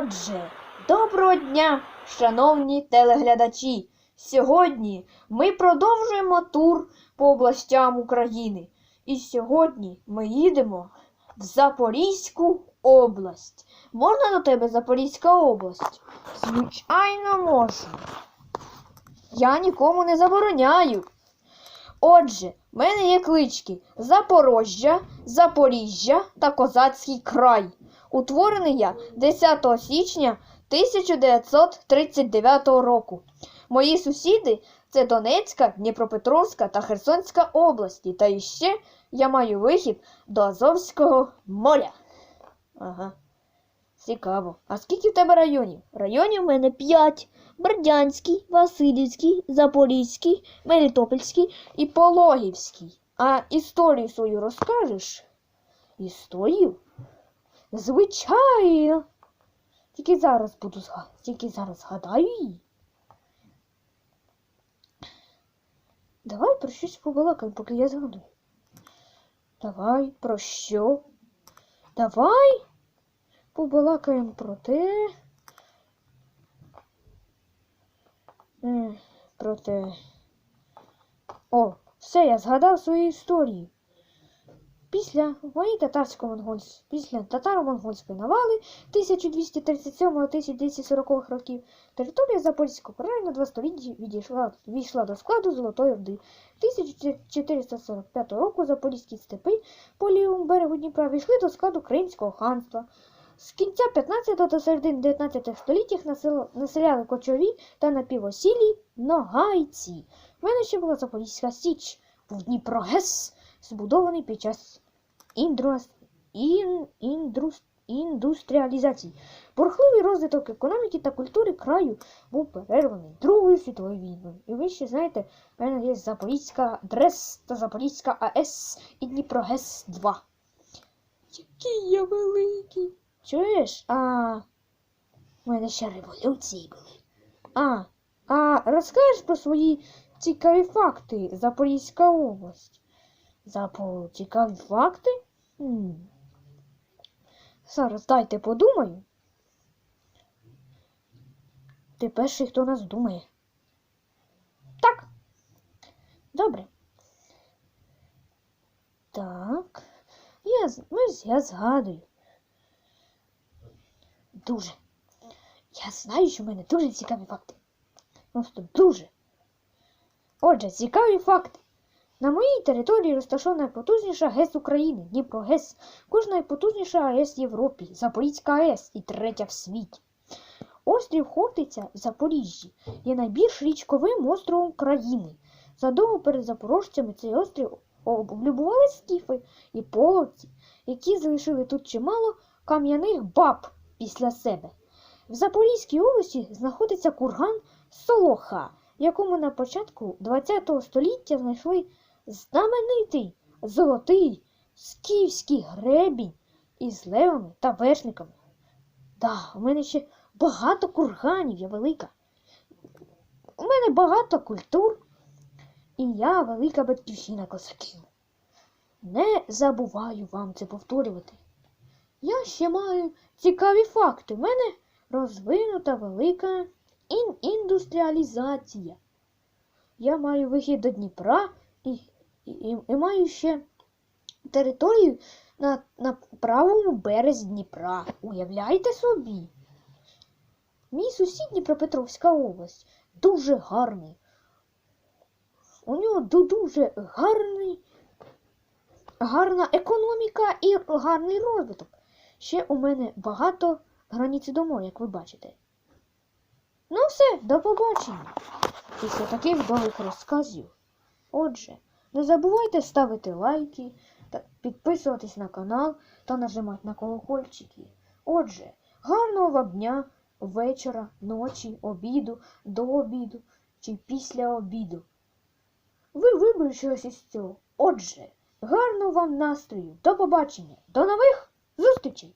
Отже, доброго дня, шановні телеглядачі! Сьогодні ми продовжуємо тур по областям України. І сьогодні ми їдемо в Запорізьку область. Можна до тебе Запорізька область? Звичайно, можна. Я нікому не забороняю. Отже, в мене є клички Запорожжя, Запоріжжя та Козацький край. Утворений я 10 січня 1939 року. Мої сусіди це Донецька, Дніпропетровська та Херсонська області. Та іще я маю вихід до Азовського моря. Ага. Цікаво. А скільки в тебе районів? Районів в мене 5. Бердянський, Васильівський, Запорізький, Мелітопольський і Пологівський. А історію свою розкажеш? Історію? Звичайно. Тільки зараз буду. Тільки зараз згадаю її. Давай про щось побалакаємо, поки я згадую. Давай про що? Давай побалакаємо про те. Про те. О, все, я згадав свою історію. Після війни татарсько-монгольської, після татаро-монгольської навали 1237-1240 років територія Запорізького краю на два століття відійшла, війшла до складу Золотої Орди. 1445 року Запорізькі степи по лівому берегу Дніпра війшли до складу Кримського ханства. З кінця 15 до середини 19 століттях насел- населяли кочові та напівосілі ногайці. В мене ще була Запорізька Січ, був Дніпрогес, збудований під час індустріалізації. Бурхливий розвиток економіки та культури краю був перерваний Другою світовою війною. І ви ще знаєте, в мене є Запорізька ДРЕС та Запорізька АЕС і Дніпрогес 2. Який я великий. Чуєш? А в мене ще революції були. А, а розкажеш про свої цікаві факти Запорізька область? Запо цікаві факти? Хм. Зараз дайте подумаю. Ти перший, хто нас думає. Так. Добре. Так. Я, ось я згадую. Дуже. Я знаю, що в мене дуже цікаві факти. Просто дуже. Отже, цікаві факти. На моїй території розташована найпотужніша ГЕС України, Дніпро ГЕС, кожна найпотужніша АЕС Європі, Запорізька АЕС і третя в світі. Острів Хортиця в Запоріжжі є найбільш річковим островом країни. Задовго перед запорожцями цей острів облюбували скіфи і половці, які залишили тут чимало кам'яних баб після себе. В Запорізькій області знаходиться курган Солоха, в якому на початку ХХ століття знайшли знаменитий золотий скіфський гребінь із левами та вершниками. Да, у мене ще багато курганів, я велика. У мене багато культур, і я велика батьківщина козаків. Не забуваю вам це повторювати. Я ще маю цікаві факти. У мене розвинута велика ін- індустріалізація. Я маю вихід до Дніпра і, і, і, маю ще територію на, на правому березі Дніпра. Уявляєте собі? Мій сусід Дніпропетровська область дуже гарний. У нього дуже гарний, гарна економіка і гарний розвиток. Ще у мене багато границі до моря, як ви бачите. Ну все, до побачення. Після таких довгих розказів. Отже, не забувайте ставити лайки, підписуватись на канал та нажимати на колокольчики. Отже, гарного вам дня, вечора, ночі, обіду, до обіду чи після обіду. Ви щось із цього. Отже, гарного вам настрою, до побачення, до нових зустрічей!